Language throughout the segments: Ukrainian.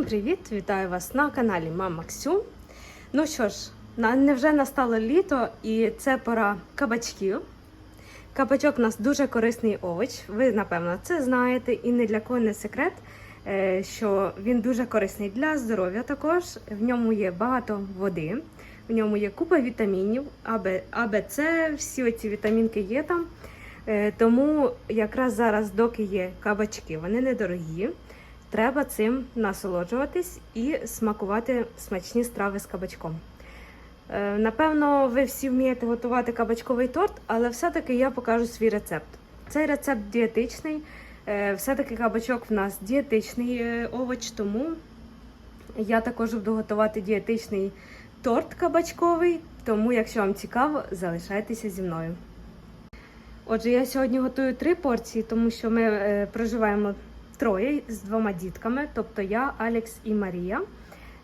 Всім привіт! Вітаю вас на каналі Мама Ксю. Ну що ж, невже настало літо і це пора кабачків. Кабачок у нас дуже корисний овоч. Ви, напевно, це знаєте, і не для кого не секрет, е, що він дуже корисний для здоров'я також. В ньому є багато води, в ньому є купа вітамінів, АБЦ, всі оці вітамінки є там. Е, Тому якраз зараз, доки є кабачки, вони недорогі. Треба цим насолоджуватись і смакувати смачні страви з кабачком. Е, Напевно, ви всі вмієте готувати кабачковий торт, але все-таки я покажу свій рецепт. Цей рецепт дієтичний. Е, Все-таки кабачок в нас дієтичний е, овоч, тому я також буду готувати дієтичний торт кабачковий. Тому, якщо вам цікаво, залишайтеся зі мною. Отже, я сьогодні готую три порції, тому що ми проживаємо троє з двома дітками, тобто я, Алекс і Марія.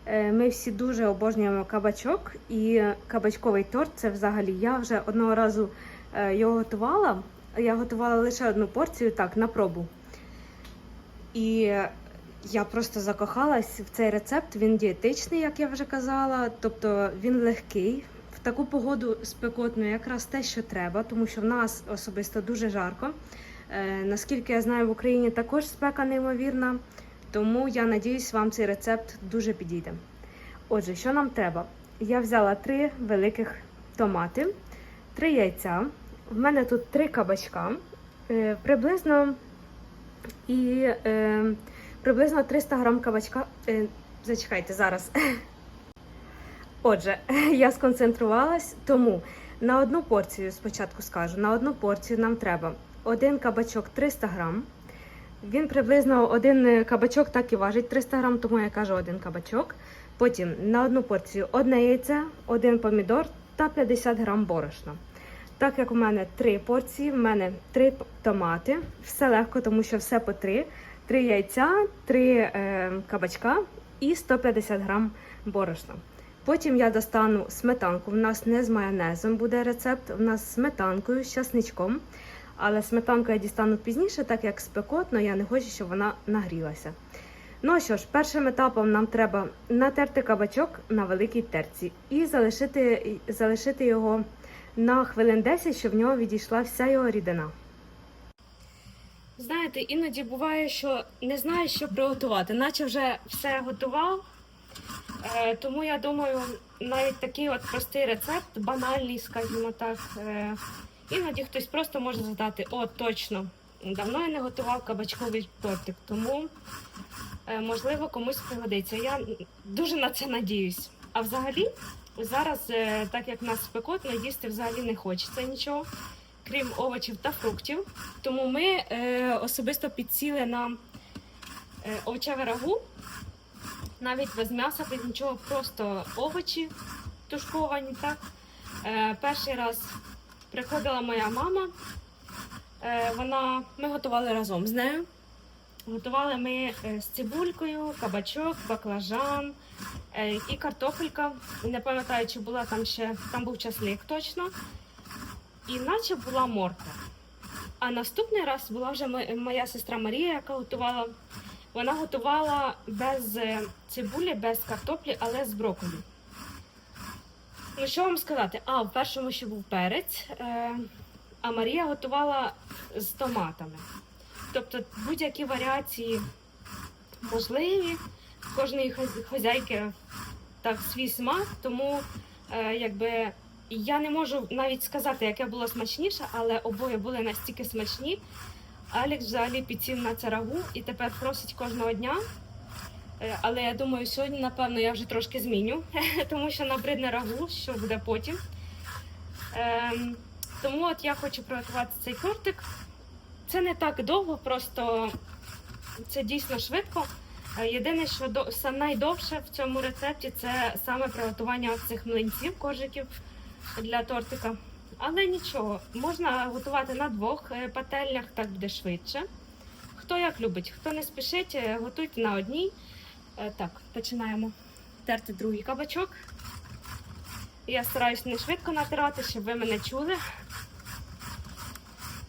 Е, Ми всі дуже обожнюємо кабачок і кабачковий торт. Це взагалі я вже одного разу е, його готувала. Я готувала лише одну порцію, так, на пробу. І я просто закохалась в цей рецепт. Він дієтичний, як я вже казала. Тобто він легкий. В таку погоду спекотну якраз те, що треба, тому що в нас особисто дуже жарко. Е, наскільки я знаю, в Україні також спека неймовірна, тому я надіюсь, вам цей рецепт дуже підійде. Отже, що нам треба? Я взяла три великих томати, три яйця. В мене тут три кабачка, е, приблизно і е, приблизно 300 грам кабачка. Зачекайте зараз. Отже, я сконцентрувалась, тому на одну порцію, спочатку скажу, на одну порцію нам треба один кабачок 300 грам. Він приблизно один кабачок так і важить 300 грам, тому я кажу один кабачок. Потім на одну порцію одне яйце, один помідор та 50 грам борошна. Так як у мене три порції, в мене три томати. Все легко, тому що все по три. Три яйця, три е, кабачка і 150 грам борошна. Потім я достану сметанку. У нас не з майонезом буде рецепт, у нас з сметанкою, з часничком. Але сметанку я дістану пізніше, так як спекотно, я не хочу, щоб вона нагрілася. Ну що ж, першим етапом нам треба натерти кабачок на великій терці і залишити, залишити його на хвилин 10, щоб в нього відійшла вся його рідина. Знаєте, іноді буває, що не знаєш, що приготувати, наче вже все готував. Е, тому я думаю, навіть такий от простий рецепт, банальний, скажімо так. Іноді хтось просто може задати, о, точно, давно я не готував кабачковий тортик, тому е, можливо комусь пригодиться. Я дуже на це надіюсь. А взагалі, зараз, е, так як в нас спекотно, їсти взагалі не хочеться нічого, крім овочів та фруктів. Тому ми е, особисто підсіли на е, овочеве рагу навіть без м'яса, без нічого, просто овочі тушковані. Так? Е, перший раз приходила моя мама. Е, вона, ми готували разом з нею. Готували ми е, з цибулькою, кабачок, баклажан е, і картопелька. Не пам'ятаю, чи була там ще, там був часник точно. І наче була морква. А наступний раз була вже моя сестра Марія, яка готувала вона готувала без цибулі, без картоплі, але з брокколі. Ну, що вам сказати? А, в першому ще був перець, е, а Марія готувала з томатами. Тобто будь-які варіації можливі, кожної хаз- хазяйки так свій смак, тому е, якби я не можу навіть сказати, яке було смачніше, але обоє були настільки смачні. Алекс взагалі підсів на це рагу і тепер просить кожного дня. Е, Але я думаю, сьогодні, напевно, я вже трошки зміню, тому що набридне рагу, що буде потім. Ем, тому от я хочу приготувати цей тортик. Це не так довго, просто це дійсно швидко. Е, Єдине, що до, найдовше в цьому рецепті це саме приготування цих млинців, коржиків для тортика. Але нічого, можна готувати на двох е, пательнях, так буде швидше. Хто як любить, хто не спішить, готуйте на одній. Е, Так, починаємо терти другий кабачок. Я стараюсь не швидко натирати, щоб ви мене чули.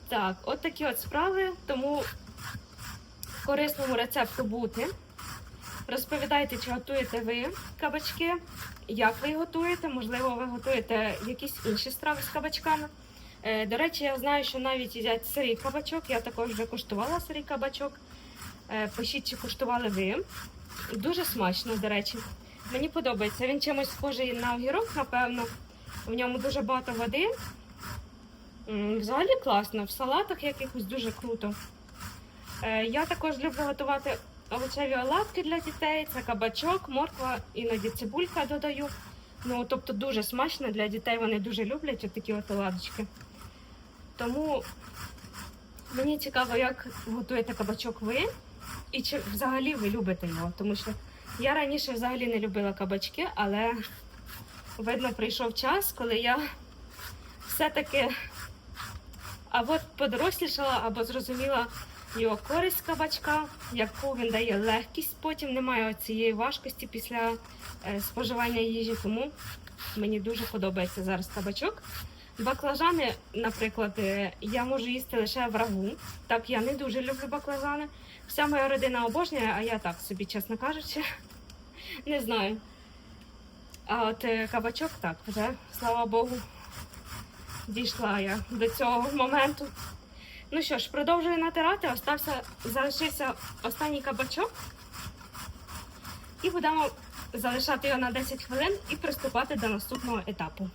Так, от такі от справи, тому корисному рецепту бути. Розповідайте, чи готуєте ви кабачки, як ви їх готуєте, можливо, ви готуєте якісь інші страви з кабачками. Е, До речі, я знаю, що навіть їдять сирий кабачок. Я також вже куштувала сирий кабачок. Е, Пишіть, чи куштували ви. Дуже смачно, до речі. Мені подобається. Він чимось схожий на огірок, напевно. В ньому дуже багато води. Взагалі класно, в салатах якихось дуже круто. Е, Я також люблю готувати овочеві оладки для дітей. Це кабачок, морква, іноді цибулька додаю. Ну, тобто дуже смачно для дітей. Вони дуже люблять отакі от оладочки. Тому мені цікаво, як готуєте кабачок ви, і чи взагалі ви любите його. Тому що я раніше взагалі не любила кабачки, але видно, прийшов час, коли я все-таки або подорослішала, або зрозуміла його користь кабачка, яку він дає легкість, потім немає цієї важкості після е, споживання їжі. Тому мені дуже подобається зараз кабачок. Баклажани, наприклад, е, я можу їсти лише в рагу. Так, я не дуже люблю баклажани. Вся моя родина обожнює, а я так собі, чесно кажучи, не знаю. А от е, кабачок так, вже, слава Богу, дійшла я до цього моменту. Ну що ж, продовжую натирати. Остався, залишився останній кабачок. І будемо залишати його на 10 хвилин і приступати до наступного етапу.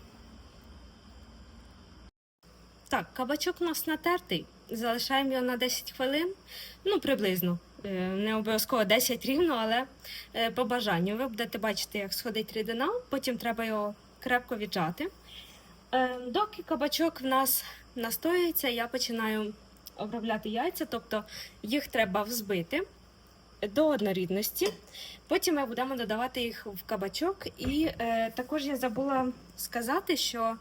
Так, кабачок у нас натертий. Залишаємо його на 10 хвилин. Ну, приблизно. Е, Не обов'язково 10 рівно, але е, по бажанню. Ви будете бачити, як сходить рідина, потім треба його крепко віджати. Е, Доки кабачок в нас настоюється, я починаю обробляти яйця, тобто їх треба взбити до однорідності. Потім ми будемо додавати їх в кабачок. І також я забула сказати, що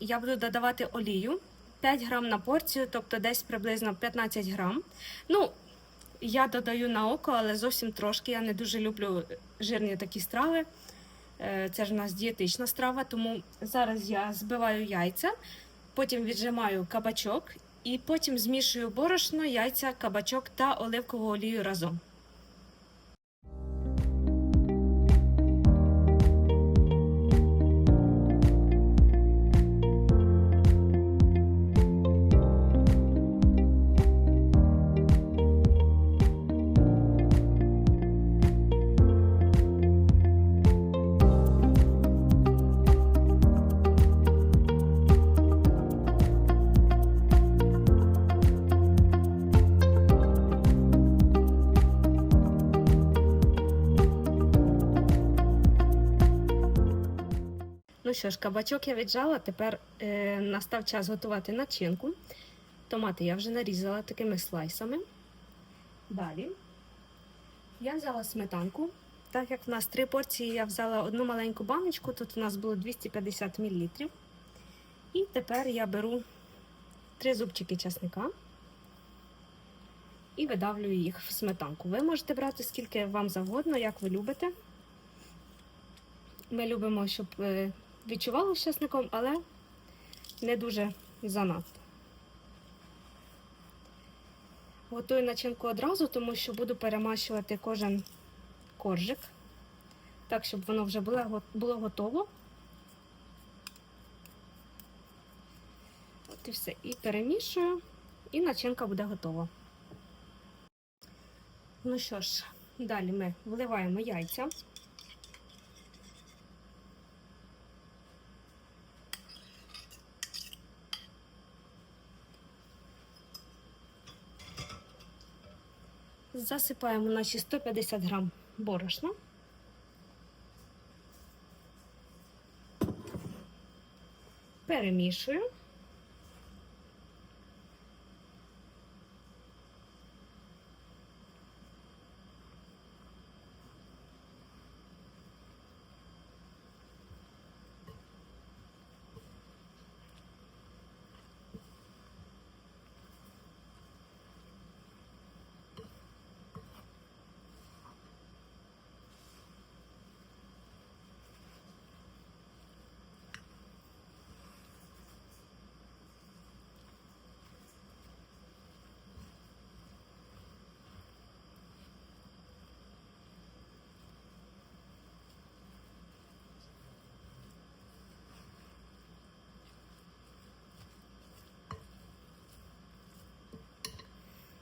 я буду додавати олію 5 грам на порцію, тобто десь приблизно 15 грам. Ну, я додаю на око, але зовсім трошки. Я не дуже люблю жирні такі страви. Е, Це ж у нас дієтична страва, тому зараз я збиваю яйця, потім віджимаю кабачок і потім змішую борошно, яйця, кабачок та оливкову олію разом. Ну що ж, кабачок я віджала, тепер е, настав час готувати начинку. Томати я вже нарізала такими слайсами. Далі я взяла сметанку. Так як в нас три порції, я взяла одну маленьку баночку, тут у нас було 250 мл. І тепер я беру три зубчики часника і видавлюю їх в сметанку. Ви можете брати скільки вам завгодно, як ви любите. Ми любимо, щоб відчувало з часником, але не дуже занадто. Готую начинку одразу, тому що буду перемащувати кожен коржик, так, щоб воно вже було, було готово. От і все. І перемішую, і начинка буде готова. Ну що ж, далі ми вливаємо яйця. Засипаємо наші 150 грам борошна. Перемішую.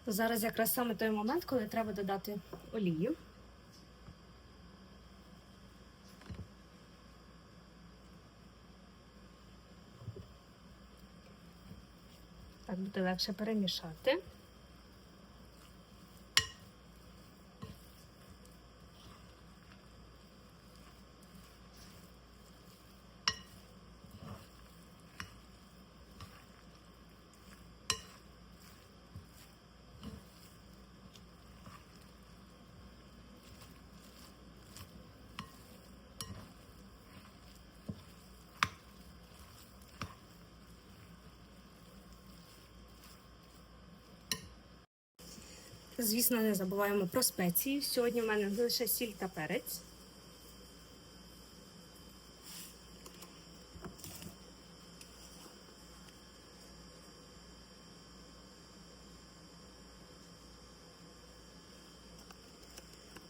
Зараз якраз саме той момент, коли треба додати олію. Так буде легше перемішати. Звісно, не забуваємо про спеції. Сьогодні в мене лише сіль та перець.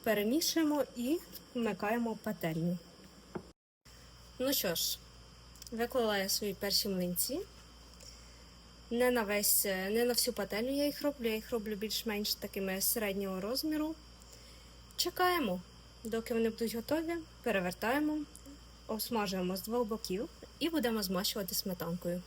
Перемішуємо і вмикаємо пательню. Ну що ж, виклала я свої перші млинці. Не на весь, не на всю пательню я їх роблю, я їх роблю більш-менш такими середнього розміру. Чекаємо, доки вони будуть готові, перевертаємо, обсмажуємо з двох боків і будемо змащувати сметанкою.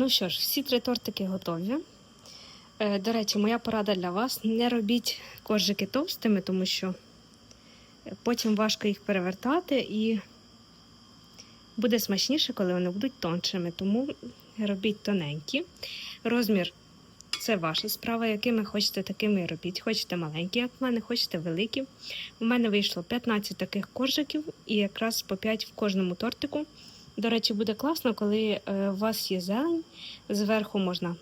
Ну що ж, всі три тортики готові. Е, До речі, моя порада для вас: не робіть коржики товстими, тому що потім важко їх перевертати і буде смачніше, коли вони будуть тоншими. Тому робіть тоненькі. Розмір це ваша справа, якими хочете, такими і робіть. Хочете маленькі, як в мене, хочете великі. У мене вийшло 15 таких коржиків і якраз по 5 в кожному тортику. До речі, буде класно, коли е, у вас є зелень. Зверху можна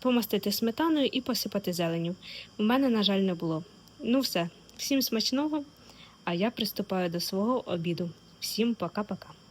помастити сметаною і посипати зеленю. У мене, на жаль, не було. Ну все, всім смачного, а я приступаю до свого обіду. Всім пока-пока.